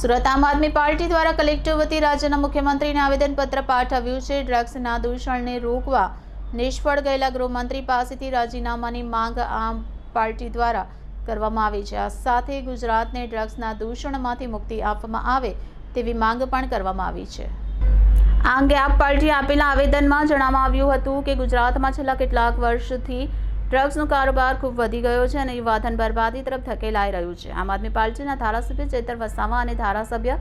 સુરત આમ આદમી પાર્ટી દ્વારા કલેક્ટર વતી રાજ્યના મુખ્યમંત્રીને આવેદનપત્ર પાઠવ્યું છે. ડ્રગ્સના દૂષણને રોકવા નિષ્ફળ ગયેલા ગૃહમંત્રી પાસેથી રાજીનામાની માંગ આમ પાર્ટી દ્વારા કરવામાં આવી છે. આ સાથે ગુજરાતને ડ્રગ્સના દૂષણમાંથી મુક્તિ આપવામાં આવે તેવી માંગ પણ કરવામાં આવી છે. આ અંગે આપ પાર્ટીએ આપેલા આવેદનમાં જણાવવામાં આવ્યું હતું કે ગુજરાતમાં છેલ્લા કેટલાક વર્ષથી ડ્રગ્સનો કારોબાર ખૂબ વધી ગયો છે અને યુવાધન બરબાદી તરફ ધકેલાઈ રહ્યું છે. આમ આદમી પાર્ટીના ધારાસભ્ય ચેતર વસાવા અને ધારાસભ્ય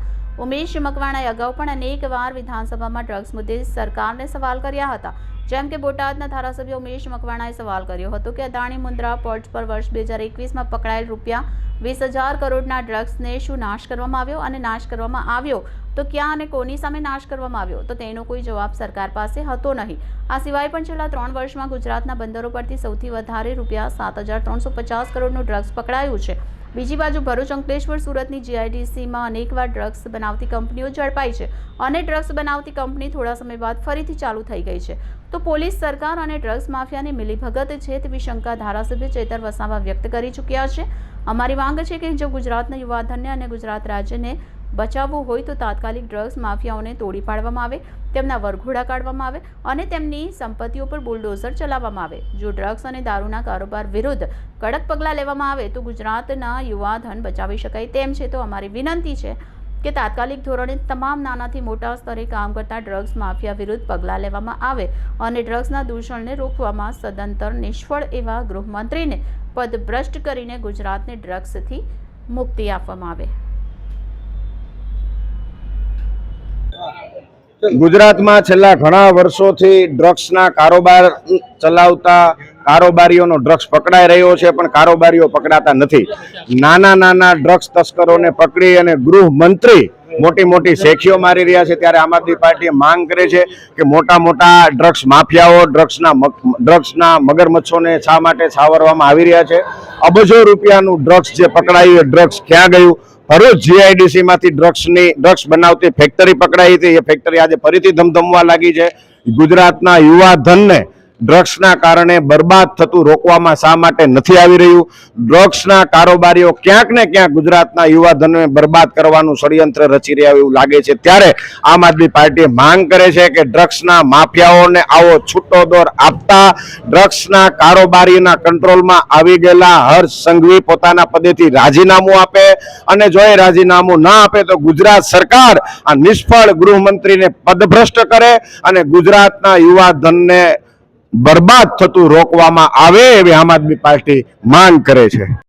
ઉમેશ મકવાણાએ અગાઉ પણ અનેકવાર વિધાનસભામાં ડ્રગ્સ મુદ્દે સરકારને સવાલ કર્યા હતા. જેમ કે બોટાદના ધારાસભ્ય ઉમેશ મકવાણાએ સવાલ કર્યો હતો કે અદાણી મુન્દ્રા પોર્ટ પર વર્ષ બે હજાર એકવીસમાં પકડાયેલ રૂપિયા વીસ હજાર કરોડના ડ્રગ્સને શું નાશ કરવામાં આવ્યો અને નાશ કરવામાં આવ્યો? તો ક્યાં અને કોની સામે નાશ કરવામાં આવ્યો? તો તેનો કોઈ જવાબ સરકાર પાસે હતો નહીં. આ સિવાય પણ છેલ્લા ત્રણ વર્ષમાં ગુજરાતના બંદરો પરથી સૌથી વધારે રૂપિયા સાત હજાર ત્રણસો પચાસ કરોડનું ડ્રગ્સ પકડાયું છે. બીજી બાજુ ભરૂચ અંકલેશ્વર સુરતની જીઆઈડીસીમાં અનેકવાર ડ્રગ્સ બનાવતી કંપનીઓ ઝડપાઈ છે અને ડ્રગ્સ બનાવતી કંપની થોડા સમય બાદ ફરીથી ચાલુ થઈ ગઈ છે. તો પોલીસ સરકાર અને ડ્રગ્સ માફિયાની મિલીભગત છે તેવી શંકા ધારાસભ્ય ચેતર વસાવા વ્યક્ત કરી ચૂક્યા છે. અમારી માંગ છે કે જો ગુજરાતના યુવાધનને અને ગુજરાત રાજ્યને બચાવવું હોય તો તાત્કાલિક ડ્રગ્સ માફિયાઓને તોડી પાડવામાં આવે, તેમના વરઘોડા કાઢવામાં આવે અને તેમની સંપત્તિઓ પર બુલડોઝર ચલાવવામાં આવે. જો ડ્રગ્સ અને દારૂના કારોબાર વિરુદ્ધ કડક પગલાં લેવામાં આવે તો ગુજરાતના યુવા ધન બચાવી શકાય તેમ છે. તો અમારી વિનંતી છે કે તાત્કાલિક ધોરણે તમામ નાનાથી મોટા સ્તરે કામ કરતા ડ્રગ્સ માફિયા વિરુદ્ધ પગલાં લેવામાં આવે અને ડ્રગ્સના દૂષણને રોકવામાં સદંતર નિષ્ફળ એવા ગૃહમંત્રીને પદભ્રષ્ટ કરીને ગુજરાતને ડ્રગ્સથી મુક્તિ આપવામાં આવે. ગુજરાતમાં છેલ્લા ઘણા વર્ષોથી ડ્રગ્સના કારોબાર ચલાવતા કારોબારીઓનો ડ્રગ્સ પકડાઈ રહ્યો છે, પણ કારોબારીઓ પકડાતા નથી. નાના નાના ડ્રગ્સ તસ્કરોને પકડી અને ગૃહમંત્રી મોટી મોટી શેખીઓ મારી રહ્યા છે. ત્યારે આમ આદમી પાર્ટીએ માંગ કરે છે કે મોટા મોટા ડ્રગ્સ માફિયાઓ ડ્રગ્સના ડ્રગ્સના મગરમચ્છોને શા માટે છાવરવામાં આવી રહ્યા છે? અબજો રૂપિયાનું ડ્રગ્સ જે પકડાયું એ ડ્રગ્સ ક્યાં ગયું? ભરૂચ જીઆઈડીસી માંથી ડ્રગ્સની ડ્રગ્સ બનાવતી ફેક્ટરી પકડાઈ હતી. એ ફેક્ટરી આજે ફરીથી ધમધમવા લાગી છે. ગુજરાતના યુવા ધનને ડ્રગ્સના કારણે બરબાદ થતું રોકવામાં શા માટે નથી આવી રહ્યું? ડ્રગ્સના કારોબારીઓ ક્યાંક ને ક્યાંક ગુજરાતના યુવાધનને બરબાદ કરવાનું ષડયંત્ર રચી રહ્યા એવું લાગે છે. ત્યારે આમ આદમી પાર્ટી માંગ કરે છે કે ડ્રગ્સના માફિયાઓને આવો છૂટો દોર આપતા ડ્રગ્સના કારોબારીના કંટ્રોલમાં આવી ગયેલા હર્ષ સંઘવી પોતાના પદેથી રાજીનામું આપે અને જો એ રાજીનામું ના આપે તો ગુજરાત સરકાર આ નિષ્ફળ ગૃહમંત્રીને પદભ્રષ્ટ કરે અને ગુજરાતના યુવા ધનને બરબાદ થતું રોકવામાં આવે એવી આમ આદમી પાર્ટી માંગ કરે છે.